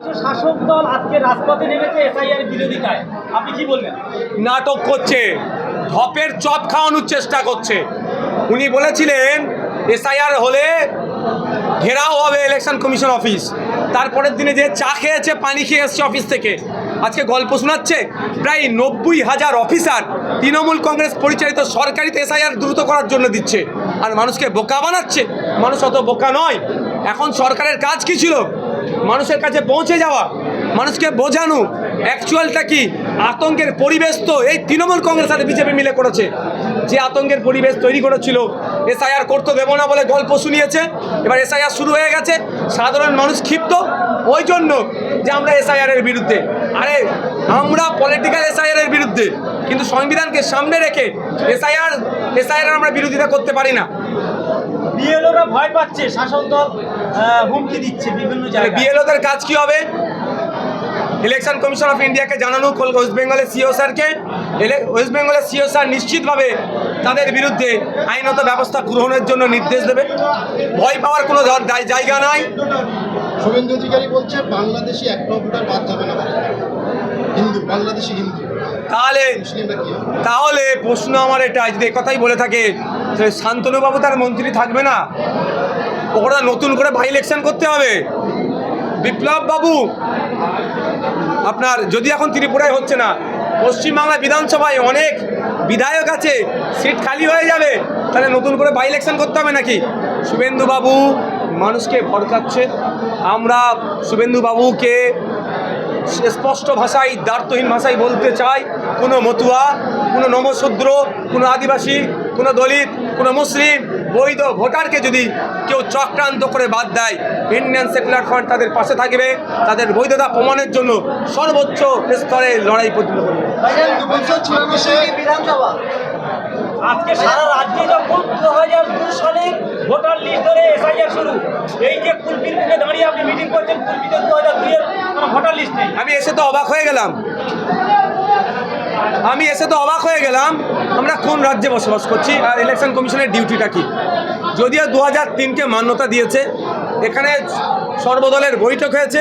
শাসক দল আজকে রাজপথে নেমেছে এসআইআর বিরোধিতায়। আপনি কি বললেন নাটক করছে, ধপের চপ খাওয়ানোর চেষ্টা করছে। উনি বলেছিলেন, এসআইআর হলে ঘেরাও হবে ইলেকশন কমিশন অফিস তারপরের দিনে যে চা খেয়েছে, পানি খেয়ে এসছে অফিস থেকে। আজকে গল্প শোনাচ্ছে, প্রায় নব্বই হাজার অফিসার তৃণমূল কংগ্রেস পরিচালিত সরকারিতে এসআইআর দ্রুত করার জন্য দিচ্ছে। আর মানুষকে বোকা বানাচ্ছে। মানুষ অত বোকা নয়। এখন সরকারের কাজ কি ছিল? মানুষের কাছে পৌঁছে যাওয়া, মানুষকে বোঝানো অ্যাকচুয়ালটা কি? আতঙ্কের পরিবেশ তো এই তৃণমূল কংগ্রেস আর বিজেপি মিলে করেছে। যে আতঙ্কের পরিবেশ তৈরি করেছিল, এসআইআর করতে দেবো না বলে গল্প শুনিয়েছে, এবার এসআইআর শুরু হয়ে গেছে, সাধারণ মানুষ ক্ষিপ্ত, ওই জন্য যে আমরা এসআইআর এর বিরুদ্ধে। আরে, আমরা পলিটিক্যাল এসআইআর এর বিরুদ্ধে, কিন্তু সংবিধানকে সামনে রেখে এসআইআর এসআইআর আমরা বিরোধিতা করতে পারি না। বিএলওরা ভয় পাচ্ছে শাসক দল হুমকি দিচ্ছে বিভিন্ন জায়গায়। বিএলওদের কাজ কি হবে? ইলেকশন কমিশন অফ ইন্ডিয়াকে জানানো ওয়েস্ট বেঙ্গলের সিও স্যারকে ওয়েস্ট বেঙ্গলের সিও স্যার নিশ্চিতভাবে তাদের বিরুদ্ধে আইনত ব্যবস্থা গ্রহণের জন্য নির্দেশ দেবে। ভয় পাওয়ার কোনো জায়গা নাই। শুভেন্দু অধিকারী বলছে বাংলাদেশি এক ভোটার বাদ যাবে না। হিন্দু বাংলাদেশি হিন্দু। তাহলে? তাহলে প্রশ্ন আমার এটা যদি কথাই বলে থাকে তাহলে শান্তনুবাবু তার মন্ত্রী থাকবে না। ওরা নতুন করে ভাই ইলেকশন করতে হবে। বিপ্লব বাবু আপনার যদি এখন ত্রিপুরায় হচ্ছে না পশ্চিমবাংলা বিধানসভায় অনেক বিধায়ক আছে, সিট খালি হয়ে যাবে, তাহলে নতুন করে বাই ইলেকশন করতে হবে নাকি? শুভেন্দুবাবু মানুষকে ভরকাচ্ছে আমরা শুভেন্দুবাবুকে স্পষ্ট ভাষায় দ্বার্থহীন ভাষায় বলতে চাই। কোনো মতুয়া, কোনো নমশূদ্র, কোনো আদিবাসী, কোনো দলিত কোনো মুসলিম বৈধ ভোটারকে যদি কেউ চক্রান্ত করে বাদ দেয় ইন্ডিয়ান সেকুলার ফ্রন্ট তাদের পাশে থাকবে তাদের বৈধতা প্রমাণের জন্য সর্বোচ্চ স্তরে লড়াই পর্যন্ত করবে। আজকে সারা রাজ্যে যখন দু হাজার দু সালে ভোটার লিস্ট ধরে এসআইআর শুরু এই যে কুলপির মুখে দাঁড়িয়ে আপনি মিটিং করছেন কুলপিতে দু হাজার দুইয়ের কোনো ভোটার লিস্ট নেই। আমি এসে তো অবাক হয়ে গেলাম। আমি এসে তো অবাক হয়ে গেলাম, আমরা কোন রাজ্যে বসবাস করছি আর ইলেকশন কমিশনের ডিউটিটা কি? যদিও দু হাজার তিনকে মান্যতা দিয়েছে, এখানে সর্বদলের বৈঠক হয়েছে,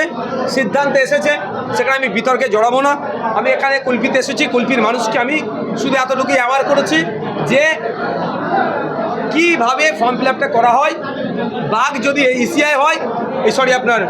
সিদ্ধান্তে এসেছে, সেখানে আমি বিতর্কে জড়াবো না। আমি এখানে কুলপিতে এসেছি, কুলপির মানুষকে আমি শুধু এতটুকুই অ্যাওয়ার করেছি যে কীভাবে ফর্ম ফিল করা হয়, বাঘ যদি ইসিআই হয়, এই সরি আপনার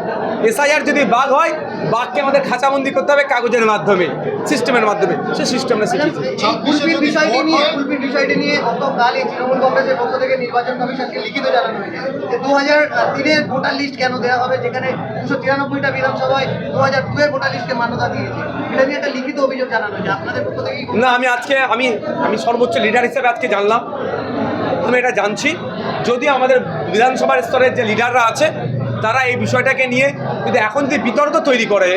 এসআইআর যদি বাঘ হয় বাঘকে আমাদের খাঁচাবন্দি করতে হবে কাগজের মাধ্যমে সিস্টেমের মাধ্যমে। সে সিস্টেমটা শিখিয়েছে কুলপির বিষয়টি নিয়ে কুলপির বিষয়টি নিয়ে গতকাল এই তৃণমূল কংগ্রেসের পক্ষ থেকে নির্বাচন কমিশনকে লিখিত জানানো হয়েছে যে দু হাজার তিনের ভোটার লিস্ট কেন দেওয়া হবে যেখানে দুশো তিরানব্বইটা বিধানসভায় দু হাজার দুয়ের ভোটার লিস্টকে মান্যতা দিয়েছে। এটা নিয়ে একটা লিখিত অভিযোগ জানানো হয়েছে। আপনাদের পক্ষ থেকে না আমি আজকে আমি আমি সর্বোচ্চ লিডার হিসেবে আজকে জানলাম। আমি এটা জানছি। যদি আমাদের বিধানসভার স্তরের যে লিডাররা আছে তারা এই বিষয়টাকে নিয়ে যদি এখন যদি বিতর্ক তৈরি করে,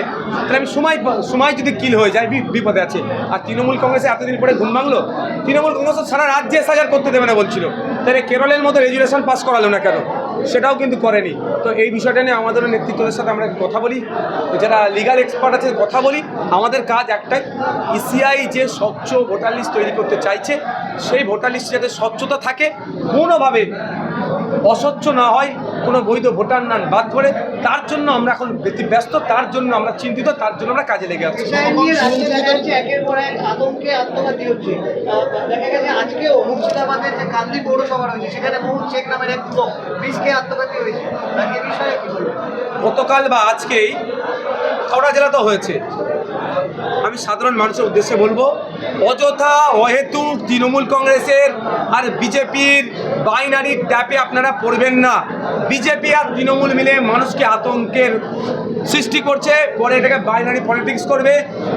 তাহলে আমি সময় সময় যদি কিল হয়ে যায় বিপদে আছে। আর তৃণমূল কংগ্রেসে এতদিন পরে ঘুম ভাঙলো? তৃণমূল কংগ্রেস সারা রাজ্যে সাজার করতে দেবে না বলছিল। তাহলে কেরলের মতো রেজুলেশন পাস করালো না কেন? সেটাও কিন্তু করেনি। তো এই বিষয়টা নিয়ে আমাদেরও নেতৃত্বের সাথে আমরা কথা বলি। যারা লিগাল এক্সপার্ট আছে, কথা বলি। আমাদের কাজ একটাই ইসিআই যে স্বচ্ছ ভোটার লিস্ট তৈরি করতে চাইছে, সেই ভোটার লিস্টে যাতে স্বচ্ছতা থাকে, কোনোভাবে অস্বচ্ছ না হয়, কোনো বৈধ ভোটার নান বাদ পড়ে তার জন্য আমরা এখন ব্যস্ত তার জন্য আমরা চিন্তিত তার জন্য আমরা কাজে লেগে আছি? গতকাল বা আজকেই হাওড়া জেলা তো হয়েছে। আমি সাধারণ মানুষের উদ্দেশ্যে বলব অযথা অহেতুক তৃণমূল কংগ্রেসের আর বিজেপির বাইনারি ট্যাপে আপনারা পড়বেন না। বিজেপি আর তৃণমূল মিলে মানুষকে আতঙ্কের সৃষ্টি করছে, পরে এটাকে বাইনারি পলিটিক্স করবে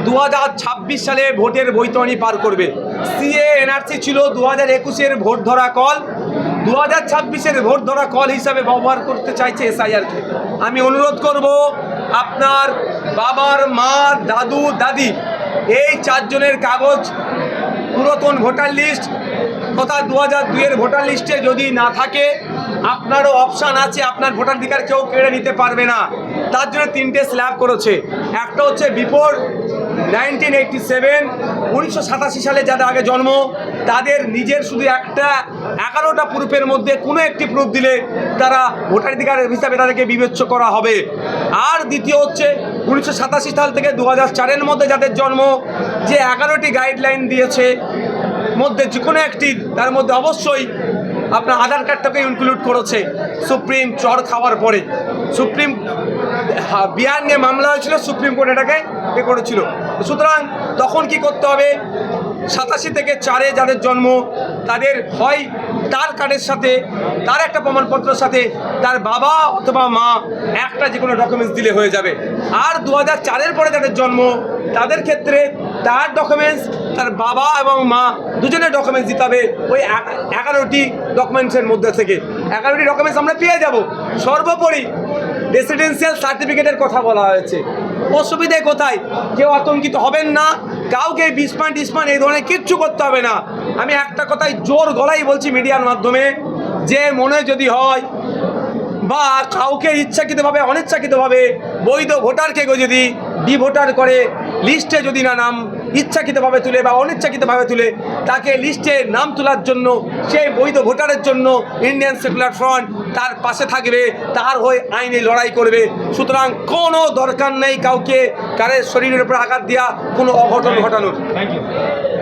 দু হাজার ছাব্বিশ সালে ভোটের বৈতরণী পার করবে। সিএ, এনআরসি ছিল দু হাজার একুশের ভোট ধরা কল। দু হাজার ছাব্বিশের ভোট ধরা কল হিসাবে ব্যবহার করতে চাইছে এসআইআরকে আমি অনুরোধ করব আপনার বাবার মা, দাদু, দাদি, এই চারজনের কাগজ পুরাতন ভোটার লিস্ট তথা দু হাজার দুইয়ের ভোটার লিস্টে যদি না থাকে, আপনারও অপশান আছে, আপনার ভোটাধিকার কেউ কেড়ে নিতে পারবে না। তার জন্য তিনটে স্ল্যাব করেছে। একটা হচ্ছে বিফোর নাইনটিন এইটটি সেভেন উনিশশো সাতাশি সালে যাদের আগে জন্ম, তাদের নিজের শুধু একটা, এগারোটা প্রুফের মধ্যে কোনো একটি প্রুফ দিলে তারা ভোটাধিকার হিসাবে তাদেরকে বিবেচ্য করা হবে। আর দ্বিতীয় হচ্ছে, উনিশশো সাতাশি সাল থেকে দু হাজার চারের মধ্যে যাদের জন্ম, যে এগারোটি গাইডলাইন দিয়েছে মধ্যে যে কোনো একটি, তার মধ্যে অবশ্যই আপনার আধার কার্ডটাকে ইনক্লুড করেছে সুপ্রিম চর খাওয়ার পরে। সুপ্রিম বিহার নিয়ে মামলা হয়েছিল, সুপ্রিম কোর্ট এটাকে এ করেছিল। সুতরাং তখন কি করতে হবে? সাতাশি থেকে চারে যাদের জন্ম, তাদের হয় তার কার্ডের সাথে, তার একটা প্রমাণপত্রের সাথে, তার বাবা অথবা মা একটা যে কোনো ডকুমেন্টস দিলে হয়ে যাবে। আর দু হাজার চারের পরে যাদের জন্ম, তাদের ক্ষেত্রে তার ডকুমেন্টস তার বাবা এবং মা দুজনের ডকুমেন্টস দিতে হবে ওই এগারোটি ডকুমেন্টসের মধ্যে থেকে। এগারোটি ডকুমেন্টস আমরা পেয়ে যাব। সর্বোপরি রেসিডেন্সিয়াল সার্টিফিকেটের কথা বলা হয়েছে। অসুবিধে কোথায়? কেউ আতঙ্কিত হবেন না। কাউকে বিস্পান টিসপান এই ধরনের কিচ্ছু করতে হবে না। আমি একটা কথাই জোর গলাই বলছি মিডিয়ার মাধ্যমে, যে মনে যদি হয় বা কাউকে ইচ্ছাকৃতভাবে, অনিচ্ছাকৃতভাবে বৈধ ভোটারকে যদি ডিভোটার করে লিস্টে যদি না নাম ইচ্ছাকৃতভাবে তুলে বা অনিচ্ছাকৃতভাবে তুলে, তাকে লিস্টে নাম তোলার জন্য সেই বৈধ ভোটারের জন্য ইন্ডিয়ান সেকুলার ফ্রন্ট তার পাশে থাকবে, তার হয়ে আইনে লড়াই করবে। সুতরাং কোনো দরকার নেই কাউকে কারের শরীরের উপর আঘাত দেওয়া কোনো অঘটন ঘটানোর।